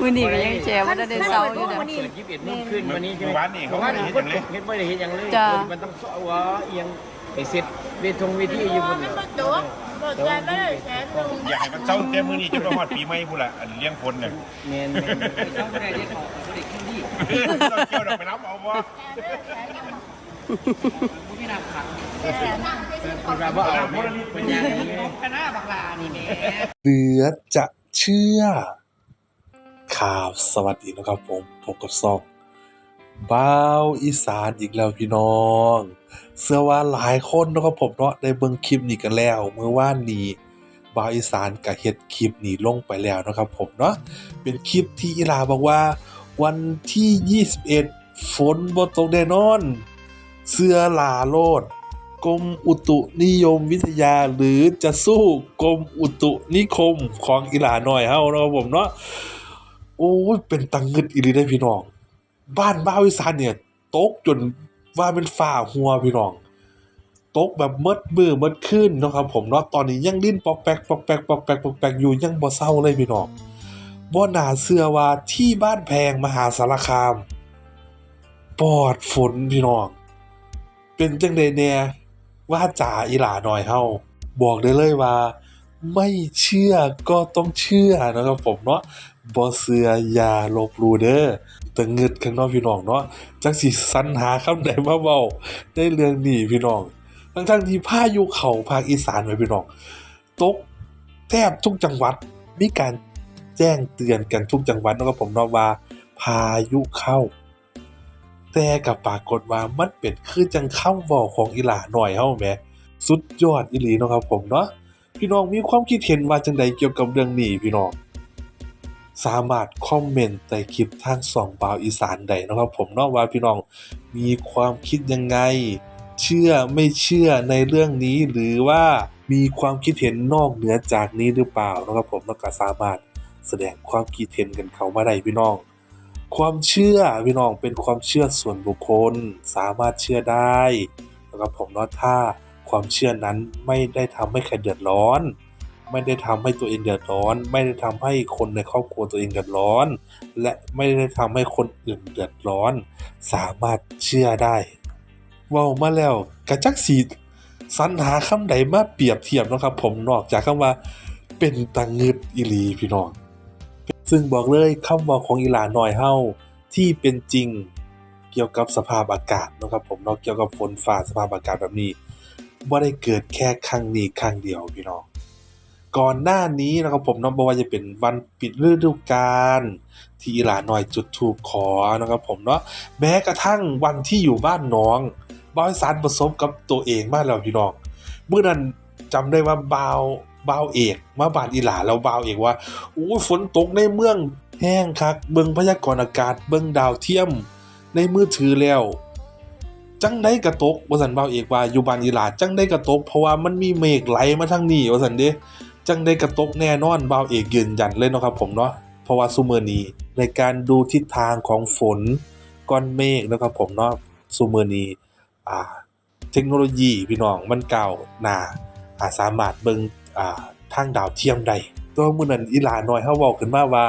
มื้อนี้ก็ยังแจวบ่ได้ได้เซาอยู่นะเปิดยี่สิบเอ็ดโมงขึ้นวันนี้ใช่ไหมเมื่อวานนี่เขาว่าไม่ได้คนเห็นตเลยกเฮ็ดไม่ได้เห็นอย่างเลยจ้ะมันต้องว่าเอียงไปเสร็จเวทงเวทีอยู่บนมันมาตัวหมดใจไม่ได้แสนหนึ่งอยากให้มันเศร้าแต่มือนี้จนว่าฮอดปีใหม่พูดละอันเลี้ยงคนเนี่ยเมนเมนเจ้าเกี่ยวดอกไปรับเอาบ่คุณราว่าเอาเป็นยังไงเหลือจะเชื่อ ข่าวสวัสดีนะครับผมพบกับซอกบ้าวอีสานอีกแล้วพี่น้องเชื่อว่าหลายคนนะครับผมเนาะได้เบิ่งคลิปนี้กันแล้ว เมื่อว่านนี้บ้าวอีสานก็เฮ็ดคลิปนี้ลงไปแล้วนะครับผมเนาะเป็นคลิปที่อีลาบอกว่า วันที่ 21 ฝนบ่ตกแน่นอน เสื้อลาโลดกรมอุตุนิยมวิทยาหรือจะสู้กรมอุตุนิคมของอีหลาหน่อยเฮาเนาะผมเนาะ โอ้ยเป็นตังเงิดอีหลีได้พี่น้อง บ้านบ้าวอีสานเนี่ยตกจนว่าเป็นฝ่าหัวพี่น้องตกแบบมดมือมดขึ้นนะครับผมเนาะตอนนี้ยังดิ้นปอกแปกปอกแปกปอกแปกปอกแปกอยู่ยังบ่เศร้าเลยพี่น้องบ่น่าเชื่อว่าที่บ้านแพงมหาสารคามปอดฝนพี่น้องเป็นจังไดแน่ว่าจ่าอีหลาหน่อยเฮาบอกได้เลยว่า ไม่เชื่อก็ต้องเชื่อนะครับผมเนาะบ่เชื่อยาลบลูเด้อแต่เงิดข้างนอกพี่น้องเนาะจักสิสรรหาคำใดมาเว้าได้เรื่องนี้พี่น้อง ทั้งๆที่พายุเขาภาคอีสานไว้พี่น้อง ตกแทบทุกจังหวัดมีการแจ้งเตือนกันทุกจังหวัดนะครับผมเนาะว่าพายุเข้า แต่กับปรากฏว่ามันเป็นคือจังคำเว้าของอีหลาหน่อยเฮาแหมสุดยอดอีหลีนะครับผมเนาะ พี่น้องมีความคิดเห็นว่าจังใดเกี่ยวกับเรื่องนี้พี่น้อง สามารถคอมเมนต์ใต้คลิปทางสองบาวอีสานได้นะครับ ผมนาะว่าพี่น้องมีความคิดยังไง เชื่อไม่เชื่อในเรื่องนี้หรือว่ามีความคิดเห็นนอกเหนือจากนี้หรือเปล่านะครับผมแล้วก็สามารถแสดงความคิดเห็นกันเข้ามาได้พี่น้อง ความเชื่อพี่น้องเป็นความเชื่อส่วนบุคคล สามารถเชื่อได้นะครับผมเนาะถ้า ความเชื่อนั้นไม่ได้ทำให้ใครเดือดร้อน ไม่ได้ทำให้ตัวเองเดือดร้อน ไม่ได้ทำให้คนในครอบครัวตัวเองเดือดร้อน และไม่ได้ทำให้คนอื่นเดือดร้อน สามารถเชื่อได้เว้ามาแล้วกระจักสีสรรหาคำใดมาเปรียบเทียบนะครับ ผมนอกจากคำว่าเป็นตังงึดอีลีพี่น้องซึ่งบอกเลยคำว้าของอีหลาน้อยเฮาที่เป็นจริงเกี่ยวกับสภาพอากาศนะครับผมเนาะเกี่ยวกับฝนฟ้าสภาพอากาศแบบนี้ บ่ได้เกิดแค่ครั้งนี้ครั้งเดียวพี่น้อง ก่อนหน้านี้นะครับผมเนาะบ่ว่าจะเป็นวันปิดฤดูกาลที่อีหลาน้อยจุดธูปขอนะครับผมเนาะแม้กระทั่งวันที่อยู่บ้านน้องบอีสานประสบกับตัวเองมาแล้วพี่น้องเมื่อนั้นจำได้ว่าบาวบาวเอกมาบานอีหลาแล้วบาวเอกว่าโอ้ฝนตกในเมืองแห้งคักเบิ่งพยากรณ์อากาศเบิ่งดาวเทียม ในมือถือแล้ว จังได้กระตกว่าสันเบาเอกว่าอยู่บ้านอีหลาจังได้กระตก เพราะว่ามันมีเมฆไหลมาทางนี้ว่าสันเด้จังได้กระตกแน่นอนเบาเอกยืนยันเลยเนาะครับผมเนาะเพราะว่าซุมื้อนี้ในการดูทิศทางของฝนก้อนเมฆนะครับผมเนาะซุมื้อนี้อ่าเทคโนโลยีพี่น้องมันเก้าหนาอาสามารถเบิงอ่าทางดาวเทียมได้ตัวมือนั้นอีหลาน้อยเฮาเว้าขึ้นมาว่า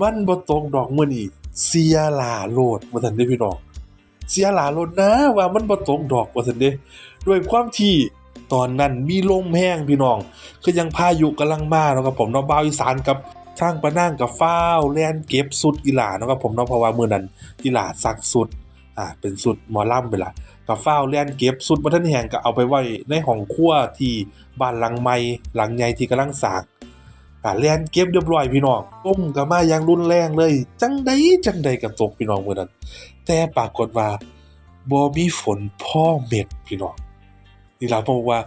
มันบ่ตกดอกมื้อนี้เสียหลาโลดว่าซั่นเด้พี่น้อง เสียหลาลดนะว่ามันบ่ตกดอกว่าซั่นเด้ด้วยความที่ตอนนั้นมีลมแห้งพี่น้อง คือยังพายุกำลังมาเนาะครับผมเนาะบ่าวอีสานกับทางปะนางกับฟ้าวแล่นเก็บสุดอีหลาเนาะครับผมเนาะเพราะว่ามื้อนั้นอีหลาซักสุดอ่าเป็นสุดหมอล่ำไปละกับฟ้าวแล่นเก็บสุดบ่ทันแห้งก็เอาไปไว้ในห้องครัวที่บ้านหลังใหม่หลังใหญ่ที่กำลังสร้าง อ่าแลนเก็บเรียบร้อยพี่น้องต้มก็มาอย่างรุนแรงเลย จังใดจังใดกับตกพี่น้องเมื้อนั้น แต่ปรากฏว่าบ่มีฝนพ่อเม็ดพี่น้องนี่ล่ะบอกว่า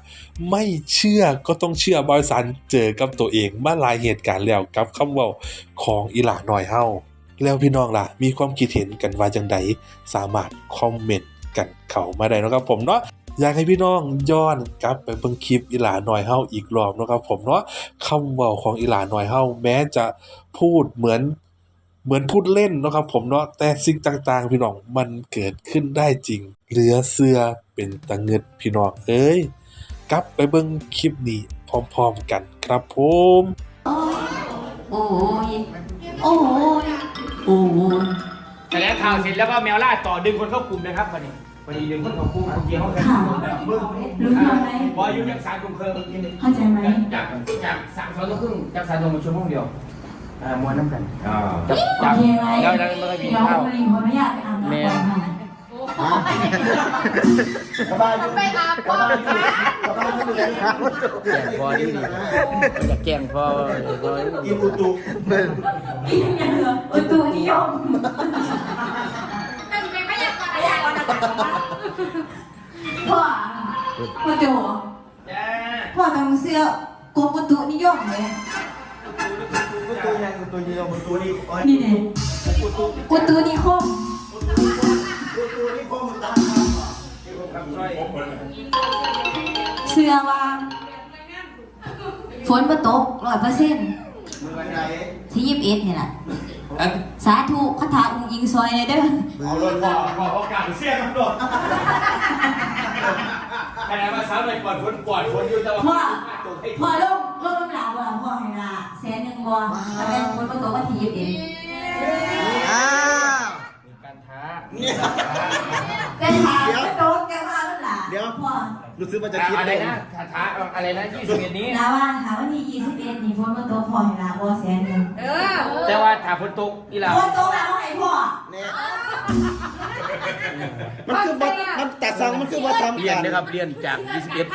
ไม่เชื่อก็ต้องเชื่อบอยสันเจอกับตัวเองมาหลายเหตุการณ์แล้วกับคำเว้าของอีหลาหน้อยเฮาแล้วพี่น้องล่ะ มีความคิดเห็นกันว่าจังใดสามารถคอมเมนต์กันเข้ามาได้นะครับผมเนาะ อยากให้พี่น้องย้อนกลับไปเบิ่งคลิปอีหลาน้อยเฮาอีกรอบเนาะครับผมเนาะคำเว้าของอีหลาน้อยเฮาแม้จะพูดเหมือนเหมือนพูดเล่นเนาะครับผมเนาะแต่สิ่งต่างๆ พี่น้องมันเกิดขึ้นได้จริง เหลือเสือเป็นตะเงิดพี่น้องเอ้ยกลับไปเบิ่งคลิปนี้พร้อมๆกันครับผมโอ้ยโอ้โหโอ้โหแต่แล้วข่าวเสร็จแล้วก็แมวล่าต่อดึงคนเข้ากลุ่มนะครับวันนี้ วันนี้ดึงคนเข้ากลุ่มเมื่อกี้เขาแค่ค่ะรู้เรื่องไหมบอยอยู่ยังสามกลุ่มเคยเมื่อกี้นี่เข้าใจไหมจากจากสามสองครึ่งจากสามโมงมาชั่วโมงเดียวอ่ามวนน้ำกันอ่าจากโอจากเคไหมแล้วแล้วมันก็มีเดี๋ยวข้าวคุณลิงขออนุญาตไปอาบน้ำก่อนค่ะไปอาบก่อนนะแกงพอดีดีอยากแกงพอพออีอุตุกินอย่างเหรออุตุนิยม พ่อพ่อพ่อโจพ่อทำเสื้อกรมอุตุนิยมเลยนี่เด็อุตุนิคมเสื้อว่าฝนมาตกร้อยเปอร์เซ็นต์ที่ยี่สิบเอ็ดนี่แหละ สาธุคาถาอุ้งยิงซอยเลยเด้อเอารถพอพอโอกาสเสี่ยงมันโดดขณะมาสาวหน่อยปอดฝนปอดฝนอยู่แต่ว่าพ่อตกให้พ่อลงลงน้ำหลาบ่พ่อให้ลาแสนหนึ่งบ่แต่เป็นคนประตูว่าทียี่สิบเอ็ดมีการท้าแต่ถามว่าโดนแกว่าน้ำหลาเดี๋ยวพ่อรู้สึกว่าจะคิดอะไรเลยนะท้าท้าอะไรนะยี่สิบเอ็ดนี้ลาว่าถามว่าที่ยี่สิบเอ็ดนี่คนประตูพ่อให้ลาบ่แสนหนึ่งเออ แต่ว่าถ้าฝนตกอีหล่ะคนโตแล้วให้พ่อเนี่ยมันคือบ่มันตัดสังมันคือว่าทำเรียนกันนะครับเรียนจากยี่สิบเอ็ด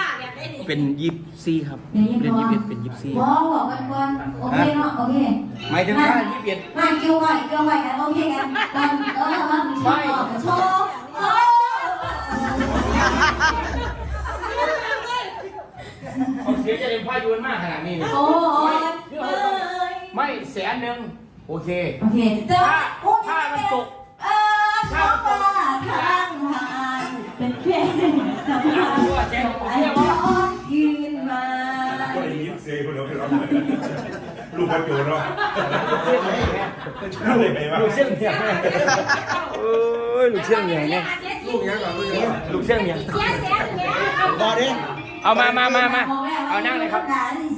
เป็นยี่สิบสี่ครับเดี๋ยวเรียนพ่อยี่สิบเอ็ดเป็นยี่สิบสี่พ่อบอกกันก่อนโอเคเนาะโอเคหมายถึงว่ายี่สิบเอ็ดมาเกี่ยวไว้เกี่ยวไว้กันโอเคกันกันเออมาโชว์โชว์โอ้เขาเสียใจเป็นพายุมากขนาดนี้เลยโอ้ยเอ้ย ไม่แสนหนึ่งโอเค โอเคแต่ว่าโอ้ยถ้ามันตกเออถ้าว่าทางผ่านเป็นแค่สะพานส่งไอ้ย้อนคืนมาก็ได้ยินเสียงคนเดียวไม่ร้องลูกกระโจนเนาะลูกไปวะลูกเสี่ยงเนี่ยเอ้ยลูกเสี่ยงเนี่ยเนี่ยลูกยังลูกเสี่ยงเนี่ยเสียเสียเสียบอเด้เอามามามามาเอานั่งเลยครับ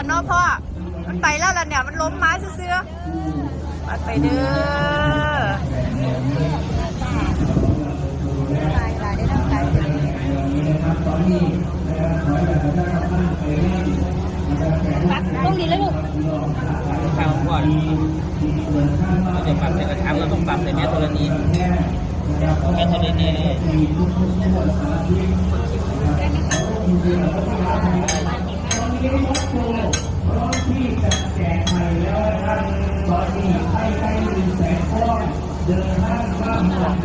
แล้วเนาะพ่อ มันไปแล้วล่ะเนี่ย มันล้มม้าเสื้อมันไปเด้อต้องดีเลยลูกข้าวก่อนเราจะปรับใส่กระถางเราต้องปรับใส่แม่ธรณีแม่ธรณี นี่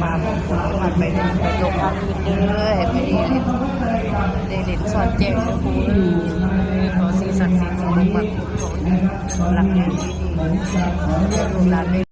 มามาไปไปยกความยืนเด้อให้ไปเด็กเด็กสอนแจ้งเรื่องผู้ขอสิ่งศักดิ์สิทธิ์สิ่งมงคลของหลักงานที่ดีลูกหลานได้